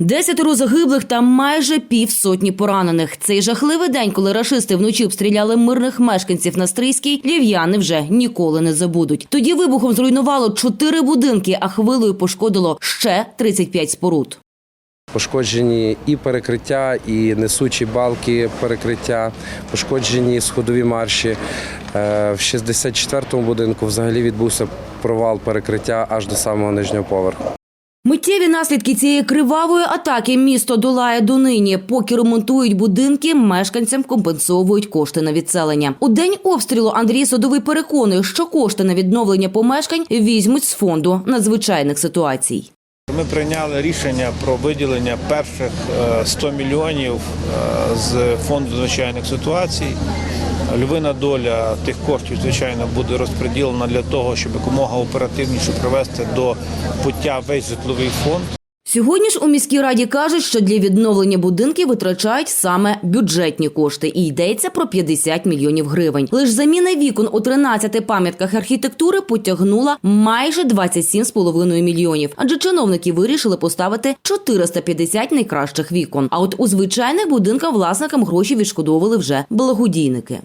Десятеро загиблих та майже півсотні поранених. Цей жахливий день, коли рашисти вночі обстріляли мирних мешканців на Стрийській, львів'яни вже ніколи не забудуть. Тоді вибухом зруйнувало чотири будинки, а хвилею пошкодило ще 35 споруд. Пошкоджені і перекриття, і несучі балки перекриття, пошкоджені сходові марші. Е, В 64-му будинку взагалі відбувся провал перекриття аж до самого нижнього поверху. Миттєві наслідки цієї кривавої атаки місто долає донині. Поки ремонтують будинки, мешканцям компенсовують кошти на відселення. У день обстрілу Андрій Садовий переконує, що кошти на відновлення помешкань візьмуть з фонду надзвичайних ситуацій. Ми прийняли рішення про виділення перших е, 100 мільйонів е, з фонду звичайних ситуацій. Львина доля тих коштів, звичайно, буде розподілена для того, щоб якомога оперативніше привести до пуття весь житловий фонд. Сьогодні ж у міській раді кажуть, що для відновлення будинків витрачають саме бюджетні кошти, і йдеться про 50 мільйонів гривень. Лиш заміна вікон у 13 пам'ятках архітектури потягнула майже 27,5 мільйонів. Адже чиновники вирішили поставити 450 найкращих вікон. А от у звичайних будинках власникам гроші відшкодовували вже благодійники.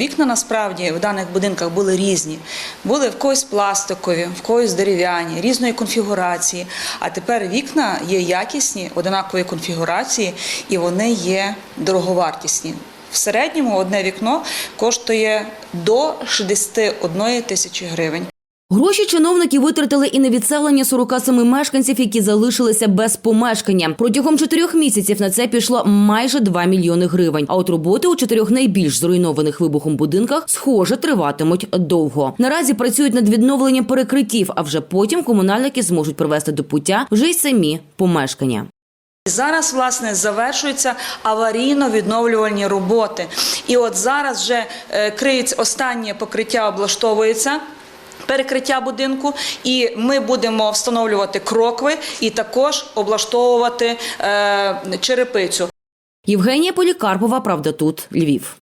Вікна насправді в даних будинках були різні. Були в когось пластикові, в когось дерев'яні, різної конфігурації. А тепер вікна є якісні, однакової конфігурації, і вони є дороговартісні. В середньому одне вікно коштує до 61 тисячі гривень. Гроші чиновники витратили і на відселення 47 мешканців, які залишилися без помешкання. Протягом чотирьох місяців на це пішло майже 2 мільйони гривень. А от роботи у чотирьох найбільш зруйнованих вибухом будинках, схоже, триватимуть довго. Наразі працюють над відновленням перекриттів, а вже потім комунальники зможуть привести до пуття вже й самі помешкання. Зараз, власне, завершуються аварійно-відновлювальні роботи. І от зараз вже е, криється останнє покриття, облаштовується. Перекриття будинку, і ми будемо встановлювати крокви і також облаштовувати е, черепицю. Євгенія Полікарпова, правда, тут Львів.